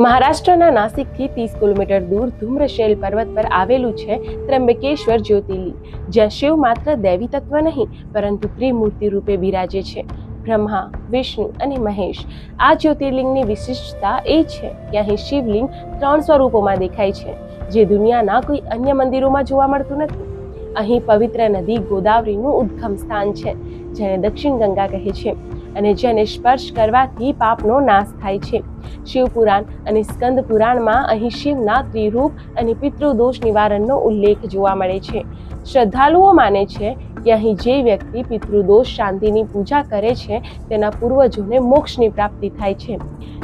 મહારાષ્ટ્રના નાસિકથી ત્રીસ કિલોમીટર દૂર ધૂમ્રશૈલ પર્વત પર આવેલું છે ત્રંબકેશ્વર જ્યોતિર્લિંગ, જ્યાં શિવ માત્ર દૈવી તત્વ નહીં, પરંતુ ત્રિમૂર્તિ રૂપે બિરાજે છે. બ્રહ્મા, વિષ્ણુ અને મહેશ, આ જ્યોતિર્લિંગની વિશિષ્ટતા એ છે કે અહીં શિવલિંગ ત્રણ સ્વરૂપોમાં દેખાય છે, જે દુનિયાના કોઈ અન્ય મંદિરોમાં જોવા મળતું નથી. અહીં પવિત્ર નદી ગોદાવરીનું ઉદ્ગમ સ્થાન છે, જેને દક્ષિણ ગંગા કહે છે. અને જેને સ્પર્શ કરવાથી પાપનો નાશ થાય છે. શિવપુરાણ અને સ્કંદ પુરાણમાં અહીં શિવના ત્રિરૂપ અને પિતૃદોષ નિવારણનો ઉલ્લેખ જોવા મળે છે. શ્રદ્ધાળુઓ માને છે કે અહીં જે વ્યક્તિ પિતૃદોષ શાંતિની પૂજા કરે છે, તેના પૂર્વજોને મોક્ષની પ્રાપ્તિ થાય છે.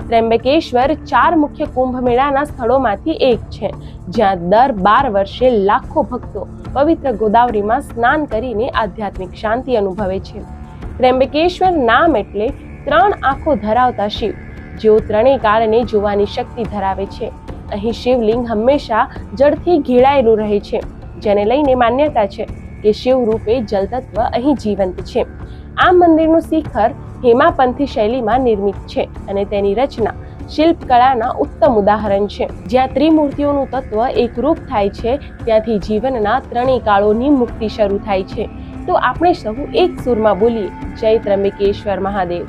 ત્રેમ્બકેશ્વર ચાર મુખ્ય કુંભ મેળાના સ્થળોમાંથી એક છે, જ્યાં દર બાર વર્ષે લાખો ભક્તો પવિત્ર ગોદાવરીમાં સ્નાન કરીને આધ્યાત્મિક શાંતિ અનુભવે છે. ત્ર્યંબકેશ્વર નામ એટલે ત્રણ આંખો ધરાવતા શિવ જેઓ ત્રણેય કાળને જોવાની શક્તિ ધરાવે છે અહીં શિવલિંગ હંમેશા જળથી ઘેરાયેલું રહે છે જેને લઈને માન્યતા છે કે શિવ રૂપે જલતત્વ અહીં જીવંત છે આ મંદિરનું શિખર હેમાપંથી શૈલીમાં નિર્મિત છે અને તેની રચના શિલ્પકળાના ઉત્તમ ઉદાહરણ છે જ્યાં ત્રિમૂર્તિઓનું તત્વ એકરૂપ થાય છે ત્યાંથી જીવનના ત્રણેય કાળોની મુક્તિ શરૂ થાય છે તો આપણે સૌ એક સુરમાં બોલીએ. જય ત્રંબકેશ્વર મહાદેવ.